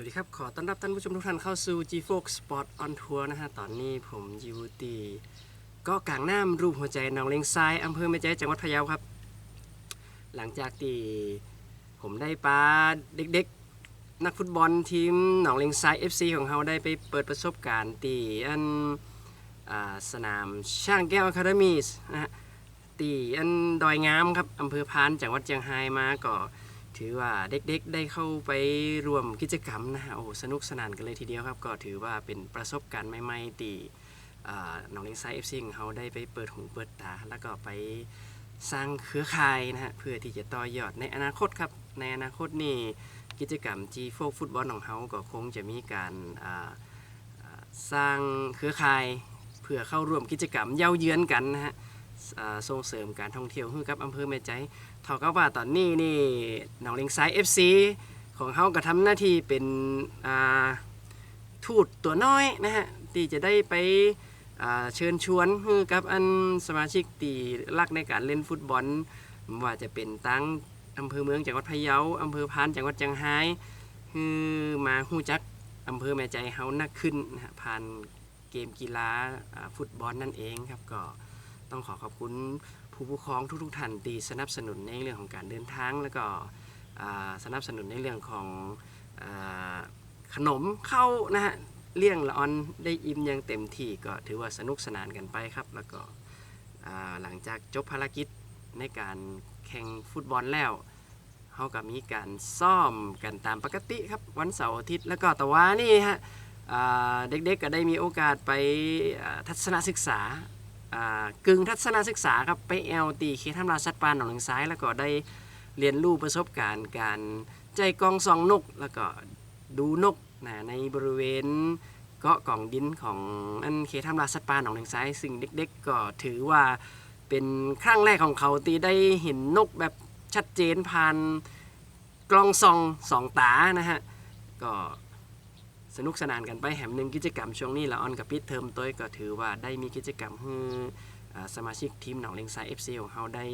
วัสดีครับ ขอต้อนรับท่านผู้ชมทุกท่านเข้าสู่ G Fox Sport on Tour นะฮะ ตอนนี้ผมอยู่ที่ก็กลางน้ำรูปหัวใจหนองเลงซ้ายอำเภอแม่ใจจังหวัดพะเยาครับ หลังจากที่ผมได้ปาเด็กๆ นักฟุตบอลทีมหนองเลงซ้าย FC ของเขาได้ไปเปิดประสบการณ์ที่อันอสนามช่างแก้วอะคาเดมีนะฮะที่อันดอยงามครับอำเภอพานจังหวัดเชียงรายมาก็ ถือว่าเด็กๆได้เข้าไปร่วมกิจกรรมนะฮะโอ้สนุกสนานกันเลยทีเดียวครับ ก็ถือว่าเป็นประสบการณ์ใหม่ๆตีอ่หนองเลงไซเอฟซีของเขาได้ไปเปิดหูเปิดตา แล้วก็ไปสร้างเครือข่ายนะฮะเพื่อที่จะต่อยอดในอนาคตครับ ในอนาคตนี่กิจกรรม G โฟฟุตบอลของเขาก็คงจะมีการสร้างเครือข่าย เพื่อเข้าร่วมกิจกรรมเย้าเยือนกันนะฮะส่งเสริมการท่องเที่ยวให้กับอำเภอแม่ใจ ท่ากับว่าตอนนี้นี่หนองเลงซ้าย FC ของเขาก็ทำหน้าที่เป็นทูตตัวน้อยนะฮะที่จะได้ไปเชิญชวนกับอันสมาชิกที่รักในการเล่นฟุตบอลว่าจะเป็นตั้งอำเภอเมืองจังหวัดพะเยาอำเภอพานจังหวัดเชียงรายคือมาหู้จักอำเภอแม่ใจเฮานักขึ้นนะฮะผ่านเกมกีฬาฟุตบอลนั่นเองครับก็ต้องขอขอบคุณ ผู้ปกครองทุกๆท่านที่สนับสนุนในเรื่องของการเดินทาง แล้วก็สนับสนุนในเรื่องของอขนมเข้านะฮะเลี้ยงละออนได้อิ่มอย่างเต็มที่ก็ถือว่าสนุกสนานกันไปครับ แล้วก็หลังจากจบภารกิจในการแข่งฟุตบอลแล้วเขาก็มีการซ่อมกันตามปกติครับวันเสาร์อาทิตย์แล้วก็แต่ว่านี่ฮะเด็กๆก็ได้มีโอกาสไปทัศนศึกษา กึ่งทัศนศึกษาครับไปแอลตีเคทำลาสัตว์ป่าหนองเลงซ้าย แล้วก็ได้เรียนรู้ประสบการณ์การใจกองซองนก แล้วก็ดูนกนะในบริเวณเกาะกล่องดินของอันเคทำลาสัตว์ป่าหนองเลงซ้าย ซึ่งเด็ก ๆ ก็ถือว่าเป็นครั้งแรกของเขาที่ได้เห็นนกแบบชัดเจนผ่านกล้องซองสองตานะฮะก็ สนุกสนานกันไปแหมหนึ่งกิจกรรมช่วงนี้ละออนกับปิดเทอมตัวก็ถือว่าได้มีกิจกรรมให้อ่สมาชิกทีมหนองเลงไซเอฟซีของเขาได้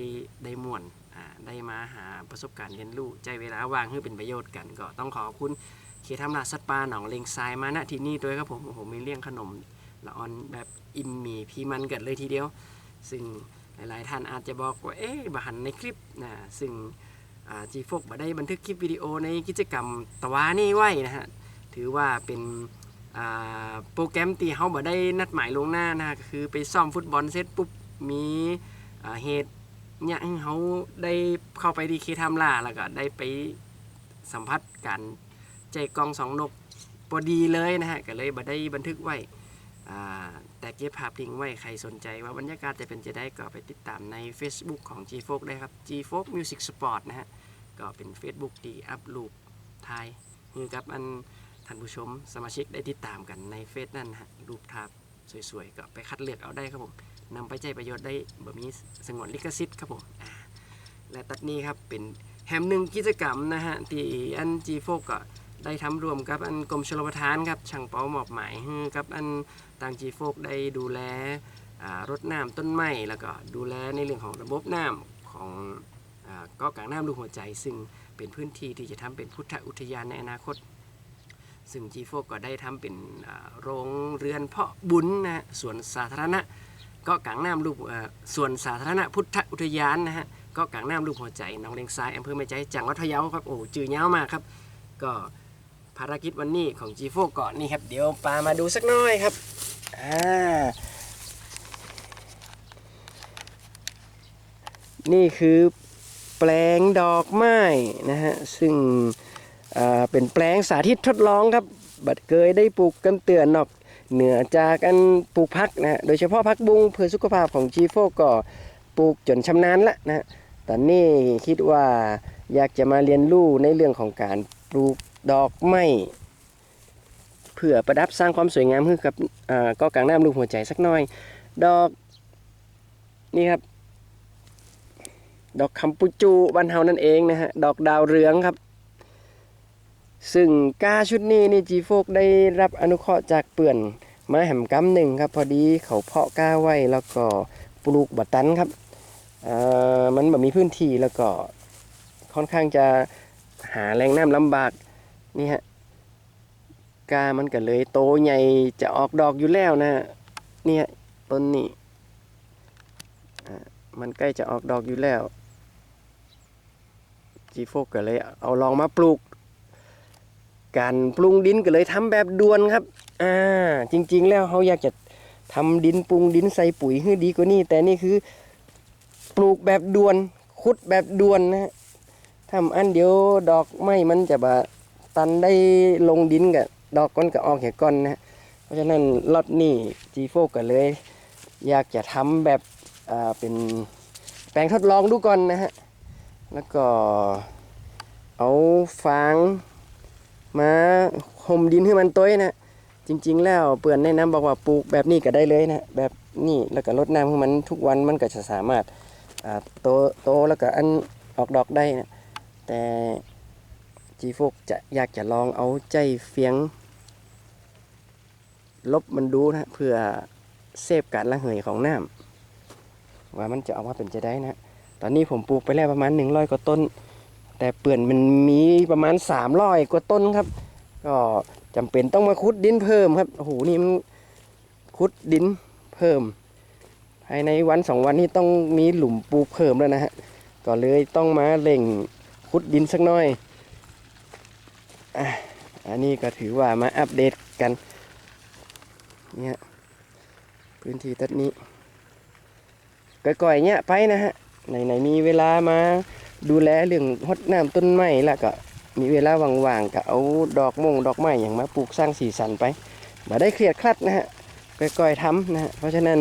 ได้ม่วนได้มาหาประสบการณ์เรียนรู้ใจเวลาว่างให้เป็นประโยชน์กันก็ต้องขอบคุณเขตทำนาสัตปาหนองเลงไซมาณที่นี่ด้วยครับผมโอ้โหมีเลี้ยงขนมละออนแบบอิ่มมีพีมันเกันเลยทีเดียว ซึ่งหลายๆท่านอาจจะบอกว่าเอ๊ะบาหันในคลิปนะซึ่งจีโฟกมาได้บันทึกคลิปวิดีโอในกิจกรรมตะวานี่ไว้นะฮะ ถือว่าเป็นโปรแกรมตีเขาบ่ได้นัดหมายลงหน้านะก็คือไปซ่อมฟุตบอลเสร็จปุ๊บมีเหตุเนี่ยเขาได้เข้าไปดีเคทำล่าแล้วก็ได้ไปสัมผัสการใจกองสองนกพอดีเลยนะฮะก็เลยบ่ได้บันทึกไว้แต่เก็บภาพทิ้งไว้ใครสนใจว่าบรรยากาศจะเป็นจะได้ก็ไปติดตามใน Facebook ของ g f o k ได้ครับ g f o k Music Sport นะฮะก็เป็น Facebook ที่อัพรูปทยคือกับอัน ท่านผู้ชมสมาชิกได้ติดตามกันในเฟซนั่นฮะรูปภาพสวยๆ ก็ไปคัดเลือกเอาได้ครับผมนำไปใช้ประโยชน์ได้แบบมีสงวนลิขสิทธิ์ครับผมและตัดนี้ครับเป็นแฮมหนึ่งกิจกรรมนะฮะที่อันจีโฟก็ได้ทำรวมกับอันกรมชลประทานครับช่างเปามอบหมายกับอันทางจีโฟกได้ดูแลรดน้ำต้นไม้แล้วก็ดูแลในเรื่องของระบบน้ำของอก็กลางน้ำลูกหัวใจ ซึ่งเป็นพื้นที่ที่จะทำเป็นพุทธอุทยานในอนาคต ซึ่ง g โฟก็ได้ทำเป็นโรงเรือนเพาะบุญนะฮะสวนสาธารณะเก็กลางน้ำรูปส่วนสาธารณะพุทธอุทยานนะฮะเก็กลางน้ำรูปหัวใจหนองเลงซ้ายอำเภอแม่ใจจังหวัดพะเยาครับโอ้จื่อยาวมากครับ ก็ภารกิจวันนี้ของ g โฟก่อนนี่ครับ เดี๋ยวปามาดูสักหน้อยครับอ่านี่คือแปลงดอกไม้นะฮะซึ่ง เป็นแปลงสาธิตทดลองครับ บัดเคยได้ปลูกกันเตือนนอกเหนือจากกันปลูกพักนะโดยเฉพาะพักบุ้งเพื่อสุขภาพของจีโฟก็ปลูกจนชำนาญละนะตอนนี้คิดว่าอยากจะมาเรียนรู้ในเรื่องของการปลูกดอกไม้เพื่อประดับสร้างความสวยงามให้กับก็กลางน้ำลูกหัวใจสักหน่อย ดอกนี่ครับ ดอกคำปุจูบ้านเฮานั่นเองนะฮะดอกดาวเรืองครับ ซึ่งกาชุดนี้นี่จีโฟกได้รับอนุเคราะห์จากเปื่อนม้แหมกำหนึ่งครับ พอดีเขาเพาะกาไว้แล้วก็ปลูกบัตันครับมันแบบมีพื้นที่แล้วก็ค่อนข้างจะหาแรงน้ำลำบากนี่ฮะกามันก็เลยโตใหญ่จะออกดอกอยู่แล้วนะเนี่ยต้นนี้มันใกล้จะออกดอกอยู่แล้วจีโฟกก็เลยเอาลองมาปลูก การปรุงดินก็เลยทำแบบด่วนครับ อ่า จริง ๆ แล้วเขาอยากจะทำดินปรุงดินใส่ปุ๋ยให้ดีกว่านี้ แต่นี่คือปลูกแบบด่วนขุดแบบด่วนนะทำอันเดียวดอกไม้มันจะบาตันได้ลงดินกับดอกก้อนก็ออกแค่ก้อนนะเพราะฉะนั้นล็อตนี่จีโฟก็เลย อยากจะทำแบบอ่าเป็นแปลงทดลองดูก่อนนะฮะแล้วก็เอาฟาง มาห่มดินให้มันต้อยนะจริง ๆ แล้วเปื่อนแนะนำบอกว่าปลูกแบบนี้ก็ได้เลยนะแบบนี้แล้วก็รดน้ำให้มันทุกวันมันก็จะสามารถโตโตแล้วก็อันออกดอกได้นะแต่จีฟกจะอยากจะลองเอาใจเฟียง ลบมันดูนะเพื่อเซฟการระเหยของน้ำว่ามันจะออกมาเป็นจะได้นะ ตอนนี้ผมปลูกไปแล้วประมาณ 100กว่าต้น แต่เปื่อนมันมีประมาณ300กว่าต้นครับ ก็จำเป็นต้องมาขุดดินเพิ่มครับโอ้โหนี่มันขุดดินเพิ่ม ภายในวันสองวันนี้ต้องมีหลุมปูเพิ่มแล้วนะฮะก็เลยต้องมาเล่งขุดดินสักหน่อยอันนี้ก็ถือว่ามาอัปเดตกันเนี่ยพื้นที่ตัดนี้ก่อยๆเนี่ยไปนะฮะไหนๆมีเวลามา ดูแลเรื่องรดน้ำต้นไม้แล้วก็มีเวลาว่างๆก็เอาดอกมงดอกไม้อย่างมาปลูกสร้างสีสันไปมาได้เครียดคลัดนะฮะก่อยๆทำนะฮะเพราะฉะนั้น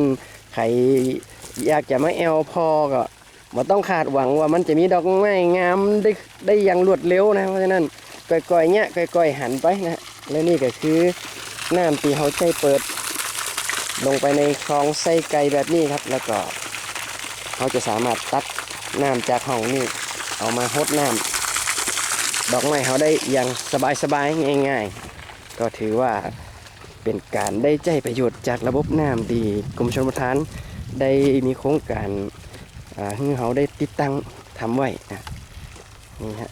ใครอยากจะมาแอลพอก็มาต้องขาดหวังว่ามันจะมีดอกไม้งามได้ได้อย่างรวดเร็วนะเพราะฉะนั้นก่อยๆเนี้ยก่อยๆหันไปนะฮะและนี่ก็คือน้ำตีเขาใจเปิด ลงไปในคลองไส้ไก่แบบนี้ครับ แล้วก็เขาจะสามารถตัดน้ำจากห้องนี้ เอามาหดน้ำดอกไม้เขาได้อย่างสบายๆง่าย ๆ ก็ถือว่าเป็นการได้ใจประโยชน์จากระบบน้ำดีกรมชลประทานได้มีโครงการอ่าให้เขาได้ติดตั้งทำไว้นะนี่ฮะ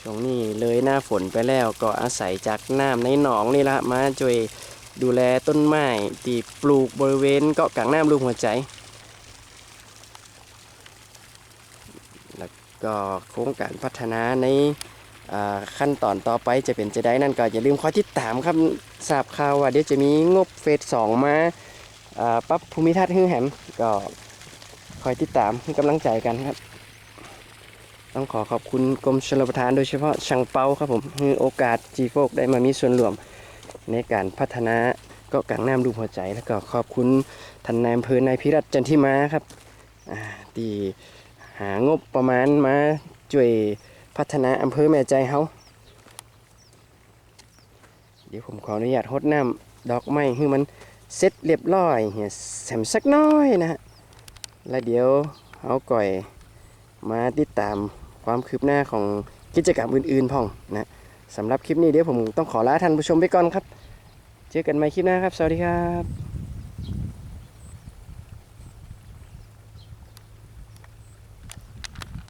ช่วงนี้เลยหน้าฝนไปแล้วก็อาศัยจากน้ำในหนองนี่ละมาช่วยดูแลต้นไม้ที่ปลูกบริเวณเกาะกลางน้ำลูกหัวใจ ก็โครงการพัฒนาในขั้นตอนต่อไปจะเป็นจะได้นั่นก็อย่าลืมคอยติดตามครับทราบข่าวว่าเดี๋ยวจะมีงบเฟสสองมาปรับภูมิทัศน์ฮือแหมก็คอยติดตามให้กำลังใจกันครับ ต้องขอขอบคุณกรมชลประทานโดยเฉพาะช่างเปาครับผมให้โอกาสจีโฟกได้มามีส่วนร่วมในการพัฒนากาะกลางน้ำรูหัวใจ แล้วก็ขอบคุณท่านนายอำเภอนายพิรัตจันทิมาครับอ่าที่ หางบประมาณมาช่วยพัฒนาอำเภอแม่ใจเฮาเดี๋ยวผมขออนุญาตหดน้ำดอกไม้ให้มันเสร็จเรียบร้อยเหียแซมสักน้อยนะฮะแล้วเดี๋ยวเอาก่อยมาติดตามความคืบหน้าของกิจกรรมอื่นๆพ่องนะสำหรับคลิปนี้เดี๋ยวผมต้องขอลาท่านผู้ชมไปก่อนครับ เจอกันใหม่คลิปหน้าครับ สวัสดีครับ